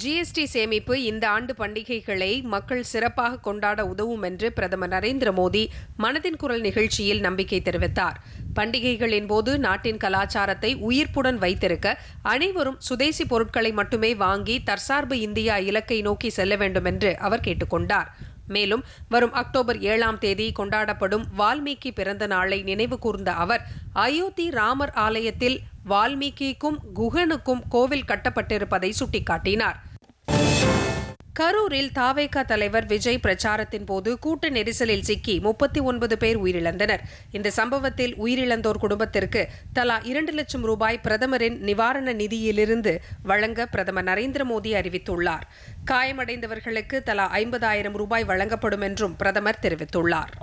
GST சேமிப்பு இந்த ஆண்டு பண்டிகைகளை மக்கள் சிறப்பாக கொண்டாட உதவும் என்று பிரதமர் நரேந்திர மோடி மனதின் குரல் நிகழ்ச்சியில் நம்பிக்கை தெரிவித்தார். பண்டிகைகளின் போது நாட்டின் கலாச்சாரத்தை உயிர்ப்புடன் வைத்திருக்க அனைவரும் சுதேசி பொருட்களை மட்டுமே வாங்கி தற்சார்பு இந்தியா இலக்கை நோக்கி செல்ல வேண்டும் என்று அவர் கேட்டுக்கொண்டார். மேலும் வரும் அக்டோபர் ஏழாம் தேதி கொண்டாடப்படும் வால்மீகி பிறந்த நாளை நினைவு கூர்ந்த அவர் அயோத்தி ராமர் ஆலயத்தில் வால்மீகிக்கும் குகனுக்கும் கோவில் கட்டப்பட்டிருப்பதை சுட்டிக்காட்டினார். கரூரில் தாவேகா தலைவர் விஜய் பிரச்சாரத்தின் போது கூட்ட நெரிசலில் சிக்கி முப்பத்தி ஒன்பது பேர் உயிரிழந்தனர். இந்த சம்பவத்தில் உயிரிழந்தோர் குடும்பத்திற்கு தலா இரண்டு லட்சம் ரூபாய் பிரதமரின் நிவாரண நிதியிலிருந்து வழங்க பிரதமர் நரேந்திர மோடி அறிவித்துள்ளார். காயமடைந்தவர்களுக்கு தலா ஐம்பதாயிரம் ரூபாய் வழங்கப்படும் என்றும் பிரதமர் தெரிவித்துள்ளார்.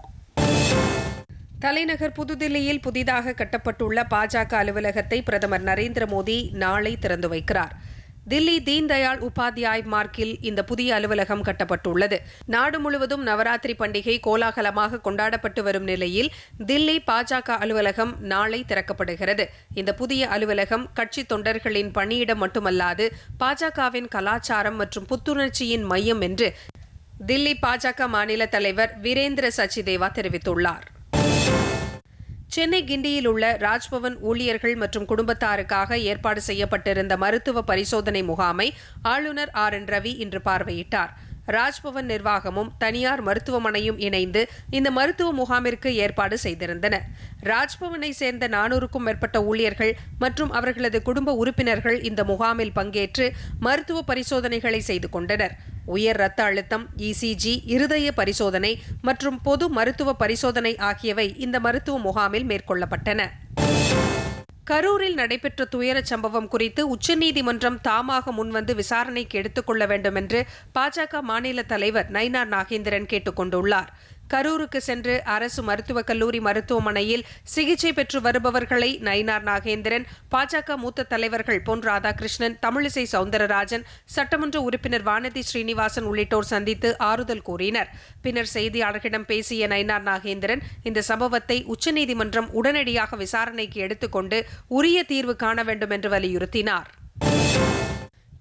தலைநகர் புதுதில்லியில் புதிதாக கட்டப்பட்டுள்ள பாஜக அலுவலகத்தை பிரதமர் நரேந்திர மோடி நாளை திறந்து வைக்கிறார். தில்லி தீன்தயாள் உபாத்யாய் மார்க்கில் இந்த புதிய அலுவலகம் கட்டப்பட்டுள்ளது. நாடு முழுவதும் நவராத்திரி பண்டிகை கோலாகலமாக கொண்டாடப்பட்டு வரும் நிலையில் தில்லி பாஜக அலுவலகம் நாளை திறக்கப்படுகிறது. இந்த புதிய அலுவலகம் கட்சி தொண்டர்களின் பணியிடம் மட்டுமல்லாது பாஜகவின் கலாச்சாரம் மற்றும் புத்துணர்ச்சியின் மையம் என்று தில்லி பாஜக மாநில தலைவர் வீரேந்திர சச்சிதேவா தெரிவித்துள்ளார். சென்னை கிண்டியில் உள்ள ராஜ்பவன் ஊழியர்கள் மற்றும் குடும்பத்தாருக்காக ஏற்பாடு செய்யப்பட்டிருந்த மருத்துவ பரிசோதனை முகாமை ஆளுநர் ஆர் என் ரவி இன்று பார்வையிட்டார். ராஜ்பவன் நிர்வாகமும் தனியார் மருத்துவமனையும் இணைந்து இந்த மருத்துவ முகாமிற்கு ஏற்பாடு செய்திருந்தன. ராஜ்பவனை சேர்ந்த நானூறுக்கும் மேற்பட்ட ஊழியர்கள் மற்றும் அவர்களது குடும்ப உறுப்பினர்கள் இந்த முகாமில் பங்கேற்று மருத்துவ பரிசோதனைகளை செய்து கொண்டனர். உயர் ரத்த அழுத்தம் இசிஜி இருதய பரிசோதனை மற்றும் பொது மருத்துவ பரிசோதனை ஆகியவை இந்த மருத்துவ முகாமில் மேற்கொள்ளப்பட்டன. கரூரில் நடைபெற்ற துயரச் சம்பவம் குறித்து உச்சநீதிமன்றம் தாமாக முன்வந்து விசாரணைக்கு எடுத்துக் கொள்ள வேண்டும் என்று பாஜக மாநில தலைவர் நயினார் நாகேந்திரன் கேட்டுக் கொண்டுள்ளார். கரூருக்கு சென்று அரசு மருத்துவக் கல்லூரி மருத்துவமனையில் சிகிச்சை பெற்று வருபவர்களை நயினார் நாகேந்திரன் பாஜக மூத்த தலைவர்கள் பொன் ராதாகிருஷ்ணன் தமிழிசை சவுந்தரராஜன் சட்டமன்ற உறுப்பினர் வானதி ஸ்ரீனிவாசன் உள்ளிட்டோர் சந்தித்து ஆறுதல் கூறினர். பின்னர் செய்தியாளர்களிடம் பேசிய நயினார் நாகேந்திரன் இந்த சம்பவத்தை உச்சநீதிமன்றம் உடனடியாக விசாரணைக்கு எடுத்துக்கொண்டு உரிய தீர்வு காண வேண்டும் என்று வலியுறுத்தினார்.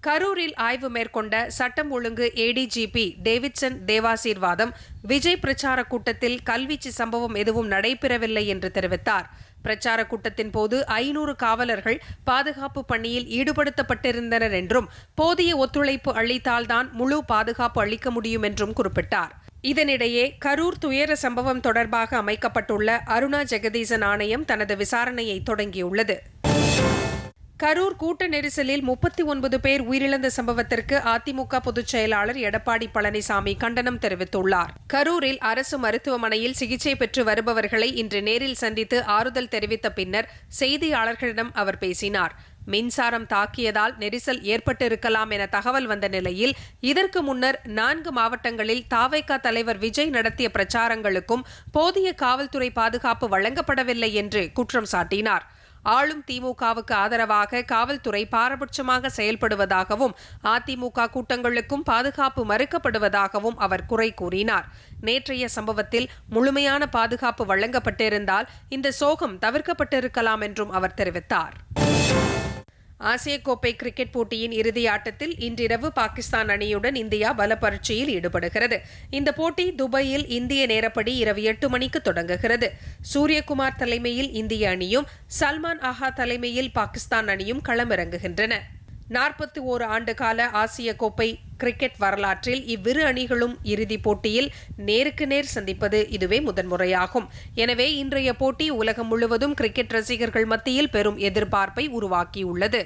கரூரில் ஆய்வு மேற்கொண்ட சட்டம் ஒழுங்கு ஏடிஜிபி டேவிட்சன் தேவாசீர்வாதம் விஜய் பிரச்சார கூட்டத்தில் கல்வீச்சு சம்பவம் எதுவும் நடைபெறவில்லை என்று தெரிவித்தார். பிரச்சார கூட்டத்தின் போது ஐநூறு காவலர்கள் பாதுகாப்பு பணியில் ஈடுபடுத்தப்பட்டிருந்தனர் என்றும் போதிய ஒத்துழைப்பு அளித்தால்தான் முழு பாதுகாப்பு அளிக்க முடியும் என்றும் குறிப்பிட்டார். இதனிடையே கரூர் துயர சம்பவம் தொடர்பாக அமைக்கப்பட்டுள்ள அருணா ஜெகதீசன் ஆணையம் தனது விசாரணையை தொடங்கியுள்ளது. கரூர் கூட்ட நெரிசலில் முப்பத்தி ஒன்பது பேர் உயிரிழந்த சம்பவத்திற்கு அதிமுக பொதுச் செயலாளர் எடப்பாடி பழனிசாமி கண்டனம் தெரிவித்துள்ளார். கரூரில் அரசு மருத்துவமனையில் சிகிச்சை பெற்று வருபவர்களை இன்று நேரில் சந்தித்து ஆறுதல் தெரிவித்த பின்னர் செய்தியாளர்களிடம் அவர் பேசினார். மின்சாரம் தாக்கியதால் நெரிசல் ஏற்பட்டிருக்கலாம் என தகவல் வந்த நிலையில் இதற்கு முன்னர் நான்கு மாவட்டங்களில் தாவைக்கா தலைவர் விஜய் நடத்திய பிரச்சாரங்களுக்கும் போதிய காவல்துறை பாதுகாப்பு வழங்கப்படவில்லை என்று குற்றம் சாட்டினார். ஆளும் திமுகவுக்கு ஆதரவாக காவல்துறை பாரபட்சமாக செயல்படுவதாகவும் அதிமுக கூட்டங்களுக்கும் பாதுகாப்பு மறுக்கப்படுவதாகவும் அவர் குறை கூறினார். நேற்றைய சம்பவத்தில் முழுமையான பாதுகாப்பு வழங்கப்பட்டிருந்தால் இந்த சோகம் தவிர்க்கப்பட்டிருக்கலாம் என்றும் அவர் தெரிவித்தார். ஆசிய கோப்பை கிரிக்கெட் போட்டியின் இறுதி ஆட்டத்தில் இன்றிரவு பாகிஸ்தான் அணியுடன் இந்தியா பல பரீட்சையில் ஈடுபடுகிறது. இந்த போட்டி துபாயில் இந்திய நேரப்படி இரவு எட்டு மணிக்கு தொடங்குகிறது. சூரியகுமார் தலைமையில் இந்திய அணியும் சல்மான் ஆஹா தலைமையில் பாகிஸ்தான் அணியும் களமிறங்குகின்றன. நாற்பத்தி ஓரு ஆண்டு கால ஆசிய கோப்பை கிரிக்கெட் வரலாற்றில் இவ்விரு அணிகளும் இறுதிப் போட்டியில் நேருக்கு நேர் சந்திப்பது இதுவே முதன்முறையாகும். எனவே இன்றைய போட்டி உலகம் முழுவதும் கிரிக்கெட் ரசிகர்கள் மத்தியில் பெரும் எதிர்பார்ப்பை உருவாக்கியுள்ளது.